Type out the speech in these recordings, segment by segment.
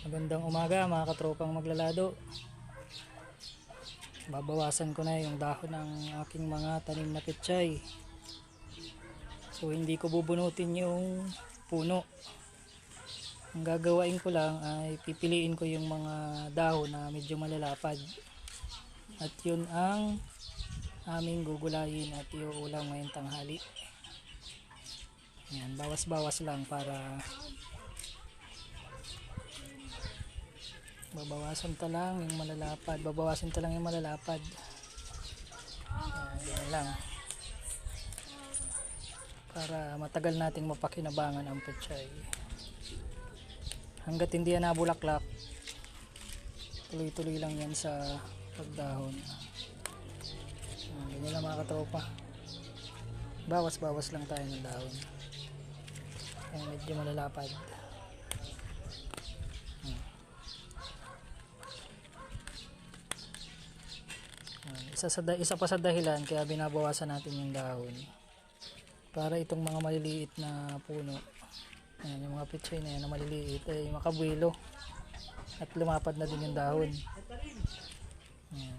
Magandang umaga mga katropang maglalado. Babawasan ko na yung dahon ng aking mga tanim na pechay. So hindi ko bubunutin yung puno. Ang gagawain ko lang ay pipiliin ko yung mga dahon na medyo malalapad. At yun ang aming gugulayin at iuulam ngayong tanghali. Yan, bawas-bawas lang para babawasan ta lang yung malalapad. Babawasan ta lang yung malalapad. Yan, lang. Para matagal nating mapakinabangan ang pechay. Hanggat hindi yan nabulaklak tuloy tuloy lang yan sa pagdahon. Yan, ganyan lang mga katropa. Bawas bawas lang tayo ng dahon. Yan, medyo malalapad isa, sa, da- isa pa sa dahilan kaya binabawasan natin yung dahon. Para itong mga maliliit na puno yan, yung mga pichay na yan na maliliit ay makabuelo at lumapad na din yung dahon. Yan.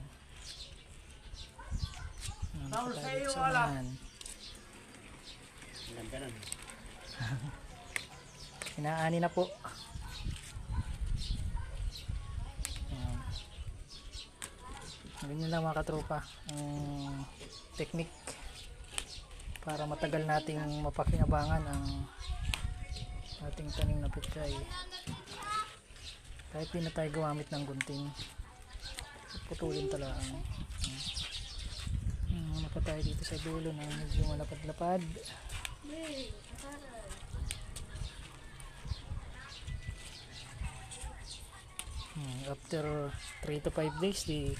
Yan, nakataliksan na yan. Inaani na po yan. Ganyan lang mga katropa ang technique para matagal nating mapakinabangan ang ating tanim na pechay. Kahit di na tayo gumamit ng gunting putulin talaga hmm, ano pa tayo dito sa dulo na medyo malapad-lapad. Hmm, after 3 to 5 days di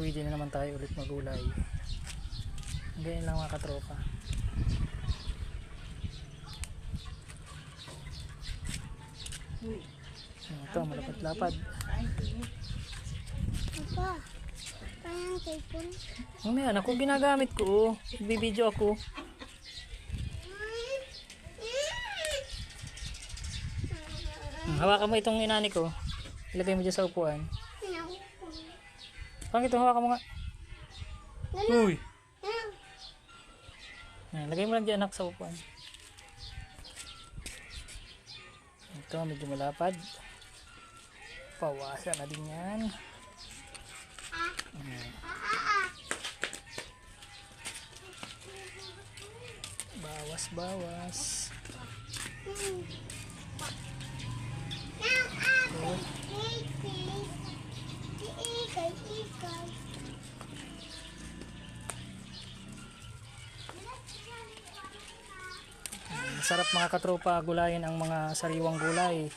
pwede na naman tayo ulit magulay. Ganyan lang mga katropa. Hmm, ito malapad-lapad. Papa, kaya ang cellphone. mamaya ako ginagagamit ko oh. bibidyo ako. Hmm, hawakan mo itong inani ko. Ilagay mo dyan sa upuan ito hawakan mo nga uy Yan, lagay mo lang dyan anak sa upuan. Ito, medyo malapad. Pawasan na din yan. Ayan. Bawas, bawas. Ikay, ikay. Masarap mga katropa gulayin ang mga sariwang gulay.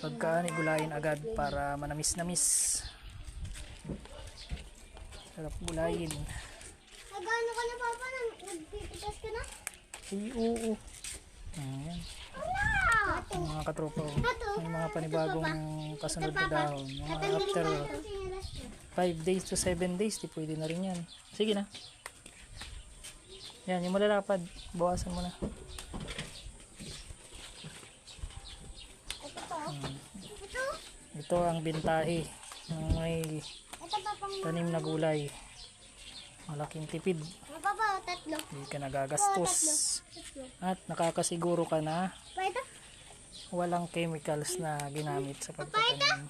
Pagkaani gulayin agad para manamis-namis. Sarap gulayin. Nagano ka na, Papa? Nag- Nagpipitas ka na? Ay, oo. Ayan. Wala! Ang mga katropa. oh. Ito. May mga panibagong kasunod na dahon. Mga after mo ito. Sinilas ko. 5 days to 7 days, di pwede na rin yan. Sige na. Yan, yung malalapad. Bawasan mo na. Ito to. Ito. Ito ang bintahe ng may Ito, tanim na gulay. Malaking tipid. Hindi ka nagagastos. At nakakasiguro ka na ito? Walang chemicals na ginamit sa pagtatanim.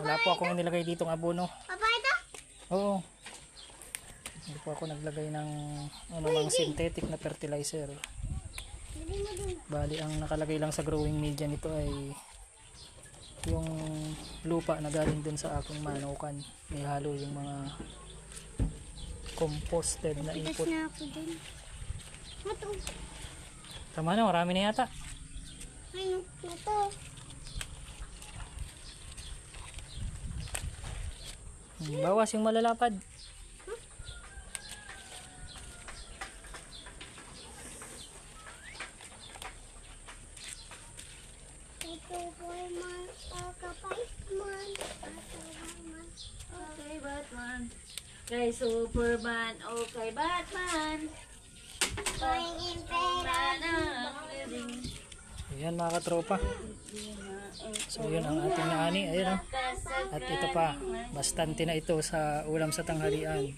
Wala po akong nilagay ditong abono. Papa, ito? Oo. Hindi po ako naglagay ng ano mang synthetic na fertilizer. Bali, ang nakalagay lang sa growing media nito ay yung lupa na galing dun sa aking manukan. May halo yung mga composted na input. na. Ito. Tama na, marami na yata. Ayun. Ito. Hmm, Bawas yung malalapad. Ito po ay man. Kakapait man. Kakapait Okay, Batman. Kay Superman, okay, Batman. Going in. Sana, living. Ayan mga katropa. So yun ang ating naani. Ayun oh. At ito pa, bastante na ito sa ulam sa tanghalian.